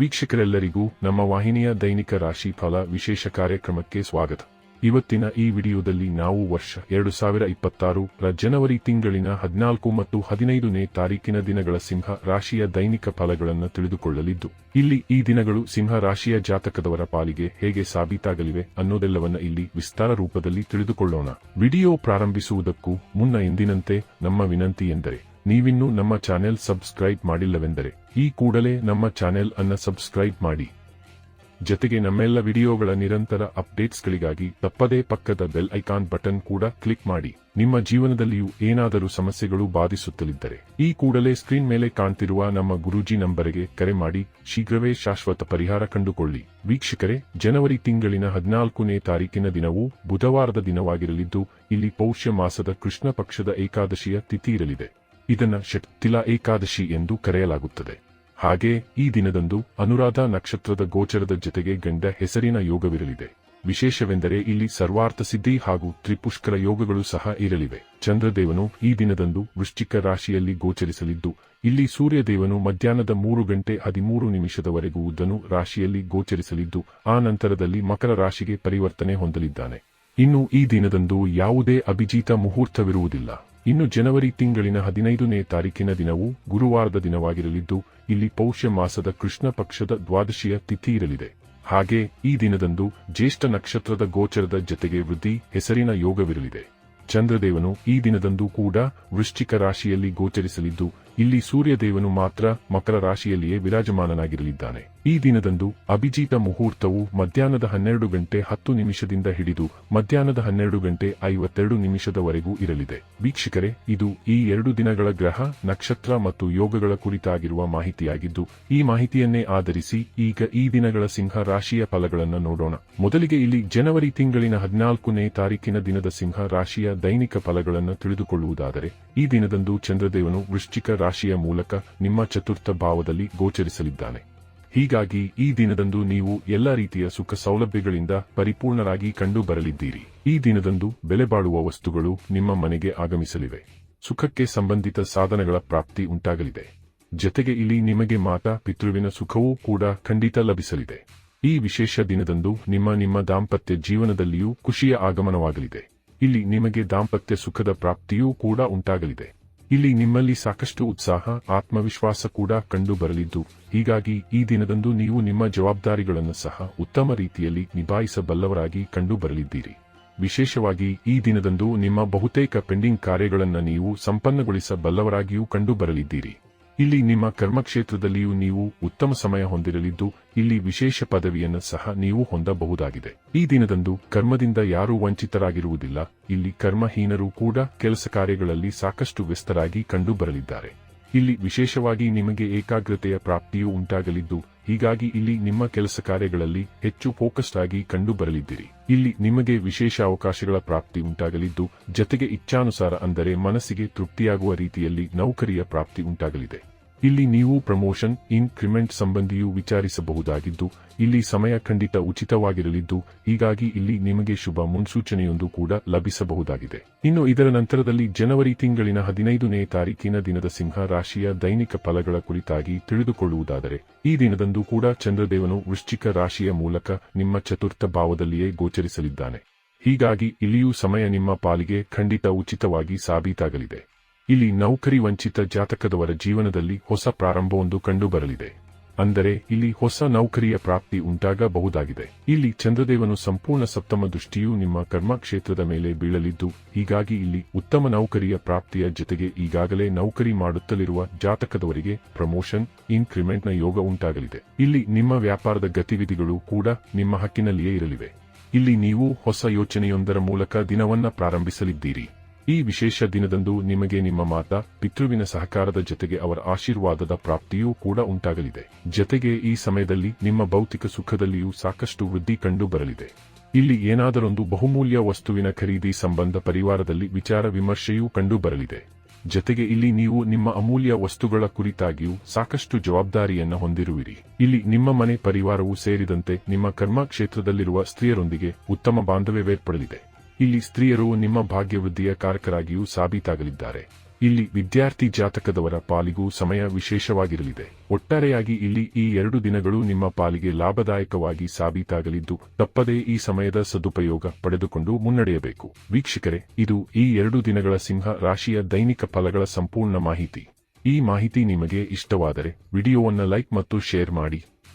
ವೀಕ್ಷಕರೆಲ್ಲರಿಗೂ ನಮ್ಮ ವಾಹಿನಿಯ ದೈನಿಕ ರಾಶಿ ಫಲ ವಿಶೇಷ ಕಾರ್ಯಕ್ರಮಕ್ಕೆ ಸ್ವಾಗತ. ಇವತ್ತಿನ ಈ ವಿಡಿಯೋದಲ್ಲಿ ನಾವು ವರ್ಷ ಎರಡು ಸಾವಿರ ಇಪ್ಪತ್ತಾರು ರ ಜನವರಿ ತಿಂಗಳಿನ ಹದಿನಾಲ್ಕು ಮತ್ತು ಹದಿನೈದನೇ ತಾರೀಕಿನ ದಿನಗಳ ಸಿಂಹ ರಾಶಿಯ ದೈನಿಕ ಫಲಗಳನ್ನು ತಿಳಿದುಕೊಳ್ಳಲಿದ್ದು, ಇಲ್ಲಿ ಈ ದಿನಗಳು ಸಿಂಹ ರಾಶಿಯ ಜಾತಕದವರ ಪಾಲಿಗೆ ಹೇಗೆ ಸಾಬೀತಾಗಲಿವೆ ಅನ್ನೋದೆಲ್ಲವನ್ನ ಇಲ್ಲಿ ವಿಸ್ತಾರ ರೂಪದಲ್ಲಿ ತಿಳಿದುಕೊಳ್ಳೋಣ. ವಿಡಿಯೋ ಪ್ರಾರಂಭಿಸುವುದಕ್ಕೂ ಮುನ್ನ ಎಂದಿನಂತೆ ನಮ್ಮ ವಿನಂತಿ ಎಂದರೆ ನೀವಿನ್ನೂ ನಮ್ಮ ಚಾನೆಲ್ ಸಬ್ಸ್ಕ್ರೈಬ್ ಮಾಡಿಲ್ಲವೆಂದರೆ, ಈ ಕೂಡಲೇ ನಮ್ಮ ಚಾನೆಲ್ ಅನ್ನು ಸಬ್ಸ್ಕ್ರೈಬ್ ಮಾಡಿ. ಜೊತೆಗೆ ನಮ್ಮೆಲ್ಲ ವಿಡಿಯೋಗಳ ನಿರಂತರ ಅಪ್ಡೇಟ್ಸ್ಗಳಿಗಾಗಿ ತಪ್ಪದೇ ಪಕ್ಕದ ಬೆಲ್ ಐಕಾನ್ ಬಟನ್ ಕೂಡ ಕ್ಲಿಕ್ ಮಾಡಿ. ನಿಮ್ಮ ಜೀವನದಲ್ಲಿಯೂ ಏನಾದರೂ ಸಮಸ್ಯೆಗಳು ಬಾಧಿಸುತ್ತಲಿದ್ದರೆ, ಈ ಕೂಡಲೇ ಸ್ಕ್ರೀನ್ ಮೇಲೆ ಕಾಣ್ತಿರುವ ನಮ್ಮ ಗುರೂಜಿ ನಂಬರಿಗೆ ಕರೆ ಮಾಡಿ, ಶೀಘ್ರವೇ ಶಾಶ್ವತ ಪರಿಹಾರ ಕಂಡುಕೊಳ್ಳಿ. ವೀಕ್ಷಕರೇ, ಜನವರಿ ತಿಂಗಳಿನ ಹದಿನಾಲ್ಕನೇ ತಾರೀಕಿನ ದಿನವು ಬುಧವಾರದ ದಿನವಾಗಿರಲಿದ್ದು, ಇಲ್ಲಿ ಪೌಷ್ಯ ಮಾಸದ ಕೃಷ್ಣ ಪಕ್ಷದ ಏಕಾದಶಿಯ ತಿಥಿ ಇರಲಿದೆ. ಇದನ್ನ ಶಕ್ತಿಲ ಏಕಾದಶಿ ಎಂದು ಕರೆಯಲಾಗುತ್ತದೆ. ಹಾಗೆ ಈ ದಿನದಂದು ಅನುರಾಧ ನಕ್ಷತ್ರದ ಗೋಚರದ ಜೊತೆಗೆ ಗಂಡ ಹೆಸರಿನ ಯೋಗವಿರಲಿದೆ. ವಿಶೇಷವೆಂದರೆ ಇಲ್ಲಿ ಸರ್ವಾರ್ಥ ಸಿದ್ಧಿ ಹಾಗೂ ತ್ರಿಪುಷ್ಕರ ಯೋಗಗಳು ಸಹ ಇರಲಿವೆ. ಚಂದ್ರದೇವನು ಈ ದಿನದಂದು ವೃಶ್ಚಿಕ ರಾಶಿಯಲ್ಲಿ ಗೋಚರಿಸಲಿದ್ದು, ಇಲ್ಲಿ ಸೂರ್ಯದೇವನು ಮಧ್ಯಾಹ್ನದ ಮೂರು ಗಂಟೆ ಹದಿಮೂರು ನಿಮಿಷದವರೆಗೂ ಧನು ರಾಶಿಯಲ್ಲಿ ಗೋಚರಿಸಲಿದ್ದು, ಆ ನಂತರದಲ್ಲಿ ಮಕರ ರಾಶಿಗೆ ಪರಿವರ್ತನೆ ಹೊಂದಲಿದ್ದಾನೆ. ಇನ್ನು ಈ ದಿನದಂದು ಯಾವುದೇ ಅಭಿಜಿತ ಮುಹೂರ್ತವಿರುವುದಿಲ್ಲ. ಇನ್ನು ಜನವರಿ ತಿಂಗಳಿನ ಹದಿನೈದನೇ ತಾರೀಕಿನ ದಿನವು ಗುರುವಾರದ ದಿನವಾಗಿರಲಿದ್ದು, ಇಲ್ಲಿ ಪೌಷ್ಯ ಮಾಸದ ಕೃಷ್ಣ ಪಕ್ಷದ ದ್ವಾದಶಿಯ ತಿಥಿ ಇರಲಿದೆ. ಹಾಗೆ ಈ ದಿನದಂದು ಜ್ಯೇಷ್ಠ ನಕ್ಷತ್ರದ ಗೋಚರದ ಜತೆಗೆ ವೃದ್ಧಿ ಹೆಸರಿನ ಯೋಗವಿರಲಿದೆ. ಚಂದ್ರದೇವನು ಈ ದಿನದಂದು ಕೂಡ ವೃಶ್ಚಿಕ ರಾಶಿಯಲ್ಲಿ ಗೋಚರಿಸಲಿದ್ದು, ಇಲ್ಲಿ ಸೂರ್ಯದೇವನು ಮಾತ್ರ ಮಕರ ರಾಶಿಯಲ್ಲಿಯೇ ವಿರಾಜಮಾನನಾಗಿರಲಿದ್ದಾನೆ. ಈ ದಿನದಂದು ಅಭಿಜಿತ ಮುಹೂರ್ತವು ಮಧ್ಯಾಹ್ನದ ಹನ್ನೆರಡು ಗಂಟೆ ಹತ್ತು ನಿಮಿಷದಿಂದ ಹಿಡಿದು ಮಧ್ಯಾಹ್ನದ ಹನ್ನೆರಡು ಗಂಟೆ ಐವತ್ತೆರಡು ನಿಮಿಷದವರೆಗೂ ಇರಲಿದೆ. ವೀಕ್ಷಕರೇ, ಇದು ಈ ಎರಡು ದಿನಗಳ ಗ್ರಹ, ನಕ್ಷತ್ರ ಮತ್ತು ಯೋಗಗಳ ಕುರಿತಾಗಿರುವ ಮಾಹಿತಿಯಾಗಿದ್ದು, ಈ ಮಾಹಿತಿಯನ್ನೇ ಆಧರಿಸಿ ಈಗ ಈ ದಿನಗಳ ಸಿಂಹ ರಾಶಿಯ ಫಲಗಳನ್ನು ನೋಡೋಣ. ಮೊದಲಿಗೆ ಇಲ್ಲಿ ಜನವರಿ ತಿಂಗಳಿನ ಹದಿನಾಲ್ಕನೇ ತಾರೀಕಿನ ದಿನದ ಸಿಂಹ ರಾಶಿಯ ದೈನಿಕ ಫಲಗಳನ್ನು ತಿಳಿದುಕೊಳ್ಳುವುದಾದರೆ, ಈ ದಿನದಂದು ಚಂದ್ರದೇವನು ವೃಶ್ಚಿಕ ರಾಶಿಯ ಮೂಲಕ ನಿಮ್ಮ ಚತುರ್ಥ ಭಾವದಲ್ಲಿ ಗೋಚರಿಸಲಿದ್ದಾನೆ. ಹೀಗಾಗಿ ಈ ದಿನದಂದು ನೀವು ಎಲ್ಲ ರೀತಿಯ ಸುಖ ಸೌಲಭ್ಯಗಳಿಂದ ಪರಿಪೂರ್ಣರಾಗಿ ಕಂಡು ಬರಲಿದ್ದೀರಿ ಈ ದಿನದಂದು ಬೆಲೆ ಬಾಳುವ ವಸ್ತುಗಳು ನಿಮ್ಮ ಮನೆಗೆ ಆಗಮಿಸಲಿವೆ. ಸುಖಕ್ಕೆ ಸಂಬಂಧಿತ ಸಾಧನಗಳ ಪ್ರಾಪ್ತಿ ಉಂಟಾಗಲಿದೆ. ಜತೆಗೆ ಇಲ್ಲಿ ನಿಮಗೆ ಮಾತಾ ಪಿತೃವಿನ ಸುಖವೂ ಕೂಡ ಖಂಡಿತ ಲಭಿಸಲಿದೆ. ಈ ವಿಶೇಷ ದಿನದಂದು ನಿಮ್ಮ ನಿಮ್ಮ ದಾಂಪತ್ಯ ಜೀವನದಲ್ಲಿಯೂ ಖುಷಿಯ ಆಗಮನವಾಗಲಿದೆ. ಇಲ್ಲಿ ನಿಮಗೆ ದಾಂಪತ್ಯ ಸುಖದ ಪ್ರಾಪ್ತಿಯೂ ಕೂಡ ಉಂಟಾಗಲಿದೆ. ಇಲ್ಲಿ ನಿಮ್ಮಲ್ಲಿ ಸಾಕಷ್ಟು ಉತ್ಸಾಹ, ಆತ್ಮವಿಶ್ವಾಸ ಕೂಡ ಕಂಡು ಬರಲಿದ್ದು ಹೀಗಾಗಿ ಈ ದಿನದಂದು ನೀವು ನಿಮ್ಮ ಜವಾಬ್ದಾರಿಗಳನ್ನು ಸಹ ಉತ್ತಮ ರೀತಿಯಲ್ಲಿ ನಿಭಾಯಿಸಬಲ್ಲವರಾಗಿ ಕಂಡು ಬರಲಿದ್ದೀರಿ ವಿಶೇಷವಾಗಿ ಈ ದಿನದಂದು ನಿಮ್ಮ ಬಹುತೇಕ ಪೆಂಡಿಂಗ್ ಕಾರ್ಯಗಳನ್ನು ನೀವು ಸಂಪನ್ನಗೊಳಿಸಬಲ್ಲವರಾಗಿಯೂ ಕಂಡು ಬರಲಿದ್ದೀರಿ ಇಲ್ಲಿ ನಿಮ್ಮ ಕರ್ಮಕ್ಷೇತ್ರದಲ್ಲಿಯೂ ನೀವು ಉತ್ತಮ ಸಮಯ ಹೊಂದಿರಲಿದ್ದು, ಇಲ್ಲಿ ವಿಶೇಷ ಪದವಿಯನ್ನು ಸಹ ನೀವು ಹೊಂದಬಹುದಾಗಿದೆ. ಈ ದಿನದಂದು ಕರ್ಮದಿಂದ ಯಾರೂ ವಂಚಿತರಾಗಿರುವುದಿಲ್ಲ. ಇಲ್ಲಿ ಕರ್ಮಹೀನರು ಕೂಡ ಕೆಲಸ ಕಾರ್ಯಗಳಲ್ಲಿ ಸಾಕಷ್ಟು ವ್ಯಸ್ತರಾಗಿ ಕಂಡುಬರಲಿದ್ದಾರೆ. ಇಲ್ಲಿ ವಿಶೇಷವಾಗಿ ನಿಮಗೆ ಏಕಾಗ್ರತೆಯ ಪ್ರಾಪ್ತಿಯೂ ಉಂಟಾಗಲಿದ್ದು ಹೀಗಾಗಿ ಇಲ್ಲಿ ನಿಮ್ಮ ಕೆಲಸ ಕಾರ್ಯಗಳಲ್ಲಿ ಹೆಚ್ಚು ಫೋಕಸ್ಡ್ ಆಗಿ ಕಂಡು ಬರಲಿದ್ದೀರಿ ಇಲ್ಲಿ ನಿಮಗೆ ವಿಶೇಷ ಅವಕಾಶಗಳ ಪ್ರಾಪ್ತಿ ಉಂಟಾಗಲಿದ್ದು, ಜತೆಗೆ ಇಚ್ಛಾನುಸಾರ ಅಂದರೆ ಮನಸ್ಸಿಗೆ ತೃಪ್ತಿಯಾಗುವ ರೀತಿಯಲ್ಲಿ ನೌಕರಿಯ ಪ್ರಾಪ್ತಿ ಉಂಟಾಗಲಿದೆ. ಇಲ್ಲಿ ನೀವು ಪ್ರಮೋಷನ್, ಇನ್ಕ್ರಿಮೆಂಟ್ ಸಂಬಂಧಿಯೂ ವಿಚಾರಿಸಬಹುದಾಗಿದ್ದು, ಇಲ್ಲಿ ಸಮಯ ಖಂಡಿತ ಉಚಿತವಾಗಿರಲಿದ್ದು, ಹೀಗಾಗಿ ಇಲ್ಲಿ ನಿಮಗೆ ಶುಭ ಮುನ್ಸೂಚನೆಯೊಂದು ಕೂಡ ಲಭಿಸಬಹುದಾಗಿದೆ. ಇನ್ನು ಇದರ ನಂತರದಲ್ಲಿ ಜನವರಿ ತಿಂಗಳಿನ ಹದಿನೈದನೇ ತಾರೀಕಿನ ದಿನದ ಸಿಂಹ ರಾಶಿಯ ದೈನಿಕ ಫಲಗಳ ಕುರಿತಾಗಿ ತಿಳಿದುಕೊಳ್ಳುವುದಾದರೆ, ಈ ದಿನದಂದು ಕೂಡ ಚಂದ್ರದೇವನು ವೃಶ್ಚಿಕ ರಾಶಿಯ ಮೂಲಕ ನಿಮ್ಮ ಚತುರ್ಥ ಭಾವದಲ್ಲಿಯೇ ಗೋಚರಿಸಲಿದ್ದಾನೆ. ಹೀಗಾಗಿ ಇಲ್ಲಿಯೂ ಸಮಯ ನಿಮ್ಮ ಪಾಲಿಗೆ ಖಂಡಿತ ಉಚಿತವಾಗಿ ಸಾಬೀತಾಗಲಿದೆ. ಇಲ್ಲಿ ನೌಕರಿ ವಂಚಿತ ಜಾತಕದವರ ಜೀವನದಲ್ಲಿ ಹೊಸ ಪ್ರಾರಂಭವೊಂದು ಕಂಡುಬರಲಿದೆ. ಅಂದರೆ, ಇಲ್ಲಿ ಹೊಸ ನೌಕರಿಯ ಪ್ರಾಪ್ತಿ ಉಂಟಾಗಬಹುದಾಗಿದೆ. ಇಲ್ಲಿ ಚಂದ್ರದೇವನು ಸಂಪೂರ್ಣ ಸಪ್ತಮ ದೃಷ್ಟಿಯು ನಿಮ್ಮ ಕರ್ಮಕ್ಷೇತ್ರದ ಮೇಲೆ ಬೀಳಲಿದ್ದು, ಹೀಗಾಗಿ ಇಲ್ಲಿ ಉತ್ತಮ ನೌಕರಿಯ ಪ್ರಾಪ್ತಿಯ ಜೊತೆಗೆ ಈಗಾಗಲೇ ನೌಕರಿ ಮಾಡುತ್ತಲಿರುವ ಜಾತಕದವರಿಗೆ ಪ್ರಮೋಷನ್, ಇನ್ಕ್ರಿಮೆಂಟ್ನ ಯೋಗ ಉಂಟಾಗಲಿದೆ. ಇಲ್ಲಿ ನಿಮ್ಮ ವ್ಯಾಪಾರದ ಗತಿವಿಧಿಗಳು ಕೂಡ ನಿಮ್ಮ ಹಕ್ಕಿನಲ್ಲಿಯೇ ಇರಲಿವೆ. ಇಲ್ಲಿ ನೀವು ಹೊಸ ಯೋಚನೆಯೊಂದರ ಮೂಲಕ ದಿನವನ್ನ ಪ್ರಾರಂಭಿಸಲಿದ್ದೀರಿ. ಈ ವಿಶೇಷ ದಿನದಂದು ನಿಮಗೆ ನಿಮ್ಮ ಮಾತಾ, ಪಿತೃವಿನ ಸಹಕಾರದ ಜೊತೆಗೆ ಅವರ ಆಶೀರ್ವಾದದ ಪ್ರಾಪ್ತಿಯೂ ಕೂಡ ಉಂಟಾಗಲಿದೆ. ಜತೆಗೆ ಈ ಸಮಯದಲ್ಲಿ ನಿಮ್ಮ ಭೌತಿಕ ಸುಖದಲ್ಲಿಯೂ ಸಾಕಷ್ಟು ವೃದ್ಧಿ ಕಂಡು ಬರಲಿದೆ. ಇಲ್ಲಿ ಏನಾದರೊಂದು ಬಹುಮೂಲ್ಯ ವಸ್ತುವಿನ ಖರೀದಿ ಸಂಬಂಧ ಪರಿವಾರದಲ್ಲಿ ವಿಚಾರ ವಿಮರ್ಶೆಯೂ ಕಂಡು ಬರಲಿದೆ. ಜತೆಗೆ ಇಲ್ಲಿ ನೀವು ನಿಮ್ಮ ಅಮೂಲ್ಯ ವಸ್ತುಗಳ ಕುರಿತಾಗಿಯೂ ಸಾಕಷ್ಟು ಜವಾಬ್ದಾರಿಯನ್ನು ಹೊಂದಿರುವಿರಿ. ಇಲ್ಲಿ ನಿಮ್ಮ ಮನೆ ಪರಿವಾರವೂ ಸೇರಿದಂತೆ ನಿಮ್ಮ ಕರ್ಮ ಕ್ಷೇತ್ರದಲ್ಲಿರುವ ಸ್ತ್ರೀಯರೊಂದಿಗೆ ಉತ್ತಮ ಬಾಂಧವ್ಯವೇರ್ಪಡಲಿದೆ. ಇಲ್ಲಿ ಸ್ತ್ರೀಯರು ನಿಮ್ಮ ಭಾಗ್ಯವೃದ್ಧಿಯ ಕಾರಕರಾಗಿಯೂ ಸಾಬೀತಾಗಲಿದ್ದಾರೆ. ಇಲ್ಲಿ ವಿದ್ಯಾರ್ಥಿ ಜಾತಕದವರ ಪಾಲಿಗೂ ಸಮಯ ವಿಶೇಷವಾಗಿರಲಿದೆ. ಒಟ್ಟಾರೆಯಾಗಿ ಇಲ್ಲಿ ಈ ಎರಡು ದಿನಗಳು ನಿಮ್ಮ ಪಾಲಿಗೆ ಲಾಭದಾಯಕವಾಗಿ ಸಾಬೀತಾಗಲಿದ್ದು, ತಪ್ಪದೇ ಈ ಸಮಯದ ಸದುಪಯೋಗ ಪಡೆದುಕೊಂಡು ಮುನ್ನಡೆಯಬೇಕು. ವೀಕ್ಷಕರೇ, ಇದು ಈ ಎರಡು ದಿನಗಳ ಸಿಂಹ ರಾಶಿಯ ದೈನಿಕ ಫಲಗಳ ಸಂಪೂರ್ಣ ಮಾಹಿತಿ. ಈ ಮಾಹಿತಿ ನಿಮಗೆ ಇಷ್ಟವಾದರೆ, ವಿಡಿಯೋವನ್ನು ಲೈಕ್ ಮತ್ತು ಶೇರ್ ಮಾಡಿ.